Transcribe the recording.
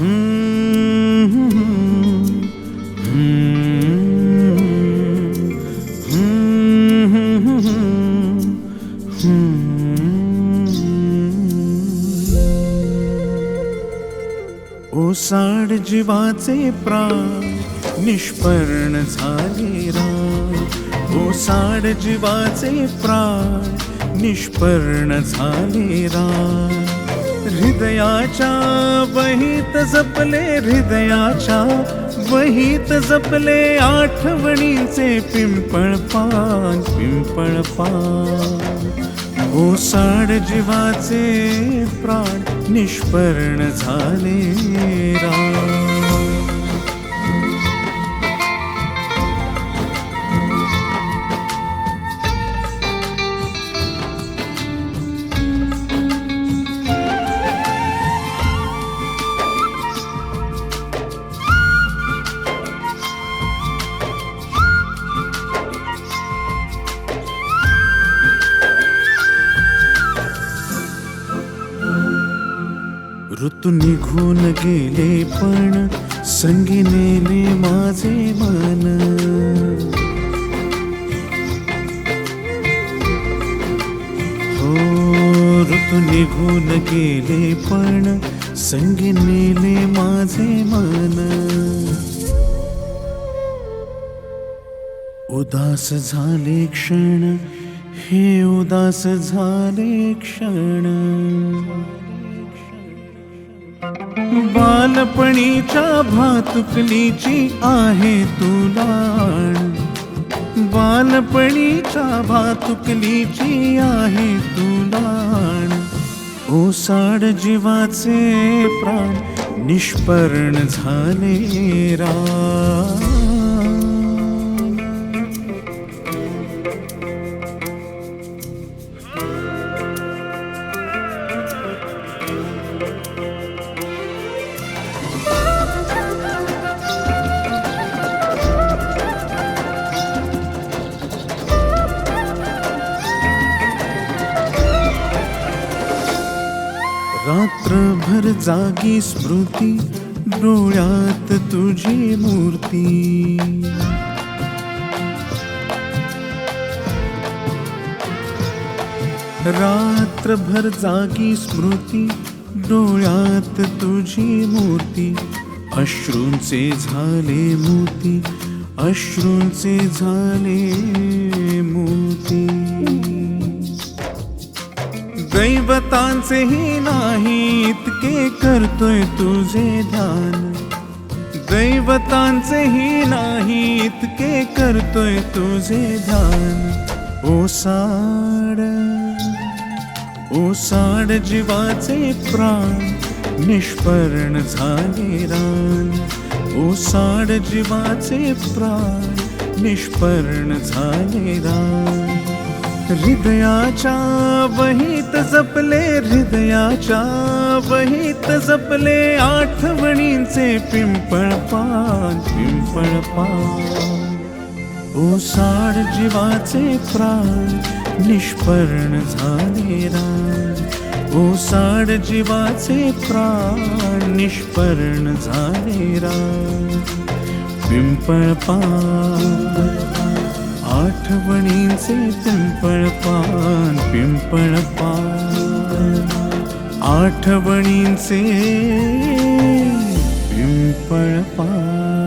ओसाड जीवाचे प्राण निष्पर्ण झाले राम. ओसाड जीवाचे प्राण निष्पर्ण झाले राम. हृदयाच्या वहीत जपले हृदयाच्या वहीत जपले आठवणीचे पिंपळ पान पिंपळ पान. ओसाड जीवाचे प्राण निष्पर्ण झाले रा ऋतू निघून गेले पण संगी नेले माझे मन. हो ऋतू निघून गेले पण संगी नेले माझे मन. उदास झाले क्षण हे उदास झाले क्षण. बालपणीच्या भातुकलीची आहे तुलाण बालपणीच्या भातुकलीची आहे तुलाण ओसाड जीवाचे प्राण निष्पर्ण झाले रा रात्रभर जागी स्मृती डोळ्यात तुझी मूर्ती. रात्रभर जागी स्मृती डोळ्यात तुझी मूर्ती. अश्रूंचे झाले मोती अश्रूंचे झाले मोती. दैवतांचेही नाही इतके करतोय तुझे ध्यान. दैवतांचेही नाही इतके करतोय तुझे ध्यान. ओसाड ओसाड जीवाचे प्राण निष्पर्ण झाले रान. ओसाड जीवाचे प्राण निष्पर्ण झाले रान. हृदयाच्या वहीत जपले हृदयाच्या वहीत जपले आठवणींचे पिंपळ पान पिंपळ पान. ओसाड जीवाचे प्राण निष्पर्ण झाले रान. ओसाड जीवाचे प्राण निष्पर्ण झाले रान. पिंपळ पान. आठवणींचे पिंपळ पान पिंपळ पान. आठवणींचे पिंपळ पान